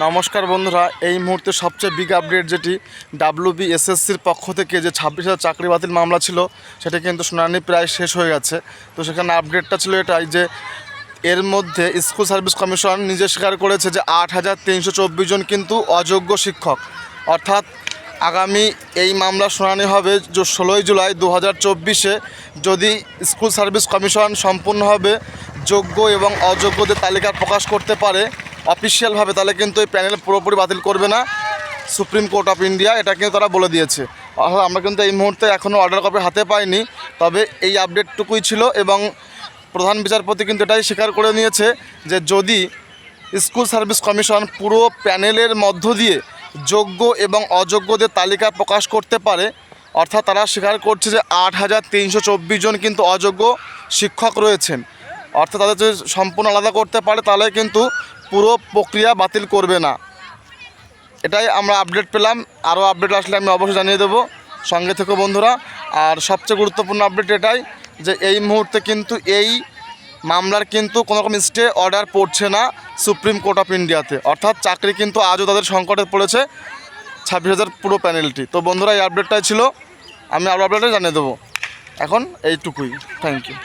নমস্কার বন্ধুরা, এই মুহূর্তে সবচেয়ে বিগ আপডেট যেটি ডাব্লিউবি এসএসসির পক্ষ থেকে যে ছাব্বিশ হাজার চাকরি বাতিল মামলা ছিল, সেটা কিন্তু শুনানি প্রায় শেষ হয়ে গেছে। তো সেখানে আপডেটটা ছিল এটাই যে, এর মধ্যে স্কুল সার্ভিস কমিশন নিজে স্বীকার করেছে যে আট হাজার তিনশো চব্বিশ জন কিন্তু অযোগ্য শিক্ষক। অর্থাৎ আগামী এই মামলা শুনানি হবে যে ষোলোই জুলাই দু হাজার চব্বিশে। যদি স্কুল সার্ভিস কমিশন সম্পূর্ণভাবে যোগ্য এবং অযোগ্যদের তালিকা প্রকাশ করতে পারে অফিসিয়ালভাবে তাহলে কিন্তু এই প্যানেল পুরোপুরি বাতিল করবে না। সুপ্রিম কোর্ট অফ ইন্ডিয়া এটা কিন্তু তারা বলে দিয়েছে। অর্থাৎ আমরা কিন্তু এই মুহূর্তে এখনও অর্ডার কপি হাতে পাইনি, তবে এই আপডেটটুকুই ছিল এবং প্রধান বিচারপতি কিন্তু এটাই স্বীকার করে নিয়েছে যে যদি স্কুল সার্ভিস কমিশন পুরো প্যানেলের মধ্য দিয়ে যোগ্য এবং অযোগ্যদের তালিকা প্রকাশ করতে পারে, অর্থাৎ তারা স্বীকার করছে যে আট হাজার তিনশো চব্বিশ জন কিন্তু অযোগ্য শিক্ষক রয়েছেন। অর্থাৎ তাদের যদি সম্পূর্ণ আলাদা করতে পারে, তাহলে কিন্তু পুরো প্রক্রিয়া বাতিল করবে না। এটাই আমরা আপডেট পেলাম। আরও আপডেট আসলে আমি অবশ্যই জানিয়ে দেবো। সঙ্গে থেকে বন্ধুরা। আর সবচেয়ে গুরুত্বপূর্ণ আপডেট এটাই যে এই মুহূর্তে কিন্তু এই মামলার কিন্তু কোনো রকম স্টে অর্ডার পড়ছে না সুপ্রিম কোর্ট অফ ইন্ডিয়াতে অর্থাৎ চাকরি কিন্তু আজও তাদের সংকটে পড়েছে ছাব্বিশ হাজার পুরো প্যানেলটি তো বন্ধুরা, এই আপডেটটাই ছিল। আমি আরও আপডেটে জানিয়ে দেবো। এখন এইটুকুই। Thank you